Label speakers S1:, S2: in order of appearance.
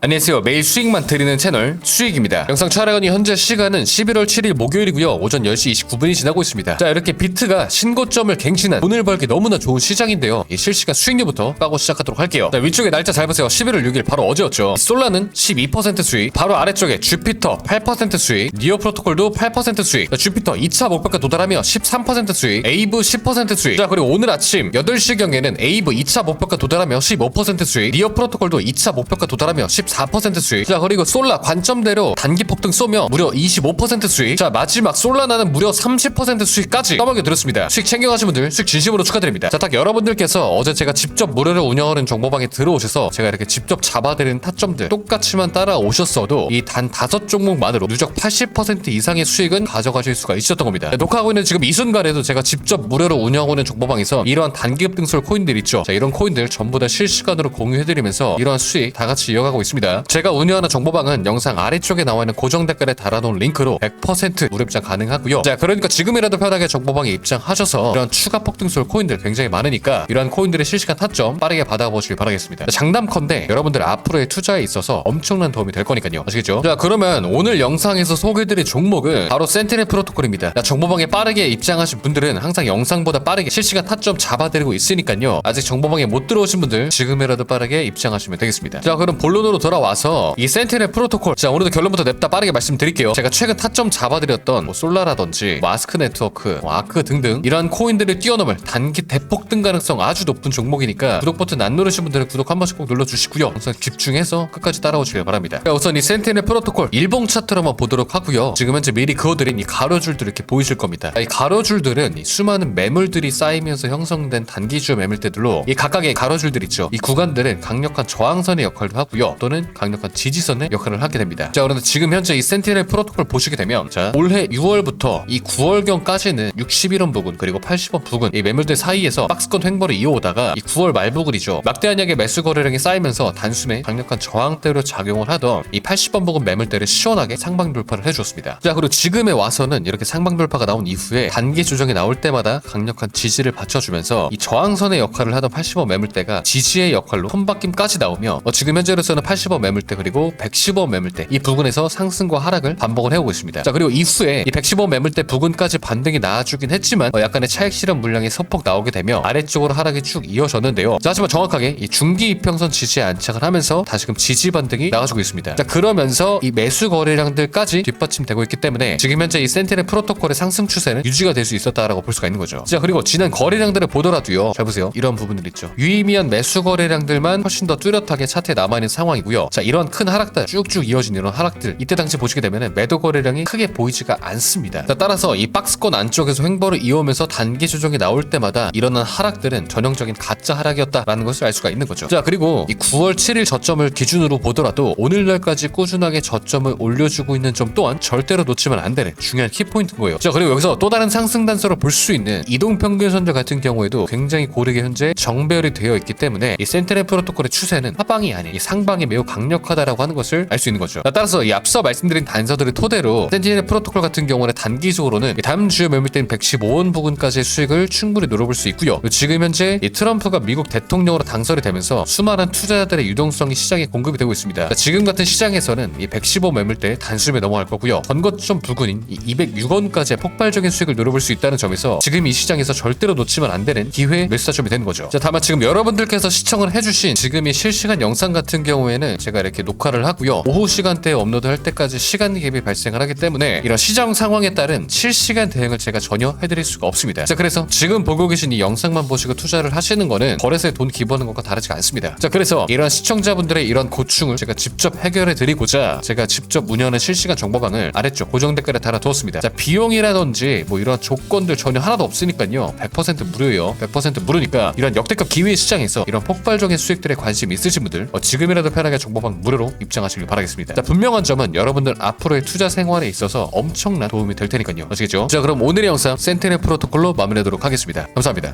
S1: 안녕하세요. 매일 수익만 드리는 채널 수익입니다. 영상 촬영이 현재 시간은 11월 7일 목요일이고요. 오전 10시 29분이 지나고 있습니다. 자, 이렇게 비트가 신고점을 갱신한 돈을 벌기 너무나 좋은 시장인데요. 이 실시간 수익률부터 까고 시작하도록 할게요. 자, 위쪽에 날짜 잘 보세요. 11월 6일 바로 어제였죠. 이 솔라는 12% 수익, 바로 아래쪽에 주피터 8% 수익, 니어 프로토콜도 8% 수익, 자, 주피터 2차 목표가 도달하며 13% 수익, 에이브 10% 수익. 자, 그리고 오늘 아침 8시경에는 에이브 2차 목표가 도달하며 15% 수익, 니어 프로토콜도 2차 목표가 도달하며 14% 수익. 자, 그리고 솔라 관점대로 단기 폭등 쏘며 무려 25% 수익. 자, 마지막 솔라나는 무려 30% 수익까지 까먹여 드렸습니다. 수익 챙겨가신 분들 수익 진심으로 축하드립니다. 자, 딱 여러분들께서 어제 제가 직접 무료로 운영하는 정보방에 들어오셔서 제가 이렇게 직접 잡아드리는 타점들 똑같이만 따라오셨어도 이 단 다섯 종목만으로 누적 80% 이상의 수익은 가져가실 수가 있었던 겁니다. 자, 녹화하고 있는 지금 이 순간에도 제가 직접 무료로 운영하고 있는 정보방에서 이러한 단기 급등설 코인들 있죠. 자, 이런 코인들 전부 다 실시간으로 공유해드리면서 이러한 수익 다 같이 이어가고 있습니다. 제가 운영하는 정보방은 영상 아래쪽에 나와 있는 고정 댓글에 달아놓은 링크로 100% 무료 입장 가능하고요. 자, 그러니까 지금이라도 편하게 정보방에 입장하셔서 이런 추가 폭등설 코인들 굉장히 많으니까 이러한 코인들의 실시간 타점 빠르게 받아보시길 바라겠습니다. 자, 장담컨대 여러분들 앞으로의 투자에 있어서 엄청난 도움이 될 거니까요. 아시겠죠? 자, 그러면 오늘 영상에서 소개해드릴 종목은 바로 센티넬 프로토콜입니다. 자, 정보방에 빠르게 입장하신 분들은 항상 영상보다 빠르게 실시간 타점 잡아드리고 있으니까요. 아직 정보방에 못 들어오신 분들 지금이라도 빠르게 입장하시면 되겠습니다. 자, 그럼 본론으로 돌아 와서 이 센티넬 프로토콜 자, 오늘도 결론부터 냅다 빠르게 말씀드릴게요. 제가 최근 타점 잡아드렸던 뭐 솔라라든지 뭐 마스크 네트워크, 뭐 아크 등등 이러한 코인들을 뛰어넘을 단기 대폭 등 가능성 아주 높은 종목이니까 구독 버튼 안 누르신 분들은 구독 한 번씩 꼭 눌러주시고요. 우선 집중해서 끝까지 따라오시길 바랍니다. 자, 우선 이 센티넬 프로토콜 일봉 차트로 한번 보도록 하고요. 지금 현재 미리 그어드린 이 가로줄들 이렇게 보이실 겁니다. 이 가로줄들은 이 수많은 매물들이 쌓이면서 형성된 단기주 매물대들로 이 각각의 가로줄들 있죠. 이 구간들은 강력한 저항선의 역할도 하고요. 또는 강력한 지지선의 역할을 하게 됩니다. 자, 그런데 지금 현재 이 센티넬 프로토콜 보시게 되면 자, 올해 6월부터 이 9월경까지는 61원 부근 그리고 80원 부근 이 매물대 사이에서 박스권 횡보를 이어오다가 이 9월 말 부근이죠. 막대한 양의 매수 거래량이 쌓이면서 단숨에 강력한 저항대로 작용을 하던 이 80원 부근 매물대를 시원하게 상방 돌파를 해주었습니다. 자, 그리고 지금에 와서는 이렇게 상방 돌파가 나온 이후에 단기 조정이 나올 때마다 강력한 지지를 받쳐주면서 이 저항선의 역할을 하던 80원 매물대가 지지의 역할로 손바뀜까지 나오며 어, 지금 현재로서는 80원 매물대 그리고 110원 매물대 이 부근에서 상승과 하락을 반복을 해오고 있습니다. 자, 그리고 이후에 이 110원 매물대 부근까지 반등이 나와주긴 했지만 어, 약간의 차익 실현 물량이 소폭 나오게 되며 아래쪽으로 하락이 쭉 이어졌는데요. 자, 하지만 정확하게 이 중기 이평선 지지에 안착을 하면서 다시금 지지 반등이 나와주고 있습니다. 자, 그러면서 이 매수 거래량들까지 뒷받침되고 있기 때문에 지금 현재 이 센티넬 프로토콜의 상승 추세는 유지가 될 수 있었다라고 볼 수가 있는 거죠. 자, 그리고 지난 거래량들을 보더라도요. 잘 보세요. 이런 부분들 있죠. 유의미한 매수 거래량들만 훨씬 더 뚜렷하게 차트에 남아있는 상황이고요. 자, 이런 큰 하락들 쭉쭉 이어진 이런 하락들 이때 당시 보시게 되면 매도 거래량이 크게 보이지가 않습니다. 자, 따라서 이 박스권 안쪽에서 횡보를 이어오면서 단기 조정이 나올 때마다 일어난 하락들은 전형적인 가짜 하락이었다라는 것을 알 수가 있는 거죠. 자, 그리고 이 9월 7일 저점을 기준으로 보더라도 오늘날까지 꾸준하게 저점을 올려주고 있는 점 또한 절대로 놓치면 안 되는 중요한 키포인트인 거예요. 자, 그리고 여기서 또 다른 상승 단서로 볼수 있는 이동평균선들 같은 경우에도 굉장히 고르게 현재 정배열이 되어 있기 때문에 이 센트럴 프로토콜의 추세는 하방이 아닌 이 상방이 매우 강력하다라고 하는 것을 알 수 있는 거죠. 자, 따라서 이 앞서 말씀드린 단서들을 토대로 센티넬 프로토콜 같은 경우는 단기적으로는 이 다음 주요 매물대인 115원 부근까지의 수익을 충분히 노려볼 수 있고요. 지금 현재 이 트럼프가 미국 대통령으로 당선이 되면서 수많은 투자자들의 유동성이 시장에 공급이 되고 있습니다. 자, 지금 같은 시장에서는 이 115 매물대 단숨에 넘어갈 거고요. 전거점 부근인 이 206원까지의 폭발적인 수익을 노려볼 수 있다는 점에서 지금 이 시장에서 절대로 놓치면 안 되는 기회 매수타점이 되는 거죠. 자, 다만 지금 여러분들께서 시청을 해주신 지금 이 실시간 영상 같은 경우에는 제가 이렇게 녹화를 하고요. 오후 시간대에 업로드할 때까지 시간 갭이 발생을 하기 때문에 이런 시장 상황에 따른 실시간 대응을 제가 전혀 해드릴 수가 없습니다. 자, 그래서 지금 보고 계신 이 영상만 보시고 투자를 하시는 거는 거래소에 돈 기부하는 것과 다르지가 않습니다. 자, 그래서 이런 시청자분들의 이런 고충을 제가 직접 해결해 드리고자 제가 직접 운영하는 실시간 정보방을 아래쪽 고정 댓글에 달아두었습니다. 자, 비용이라든지 뭐 이런 조건들 전혀 하나도 없으니까요. 100% 무료예요. 100% 무료니까 이런 역대급 기회 시장에서 이런 폭발적인 수익들에 관심 있으신 분들 어, 지금이라도 편하게 정보방 무료로 입장하시길 바라겠습니다. 자, 분명한 점은 여러분들 앞으로의 투자 생활에 있어서 엄청난 도움이 될 테니까요. 아시겠죠? 자, 그럼 오늘의 영상 센티넬 프로토콜로 마무리하도록 하겠습니다. 감사합니다.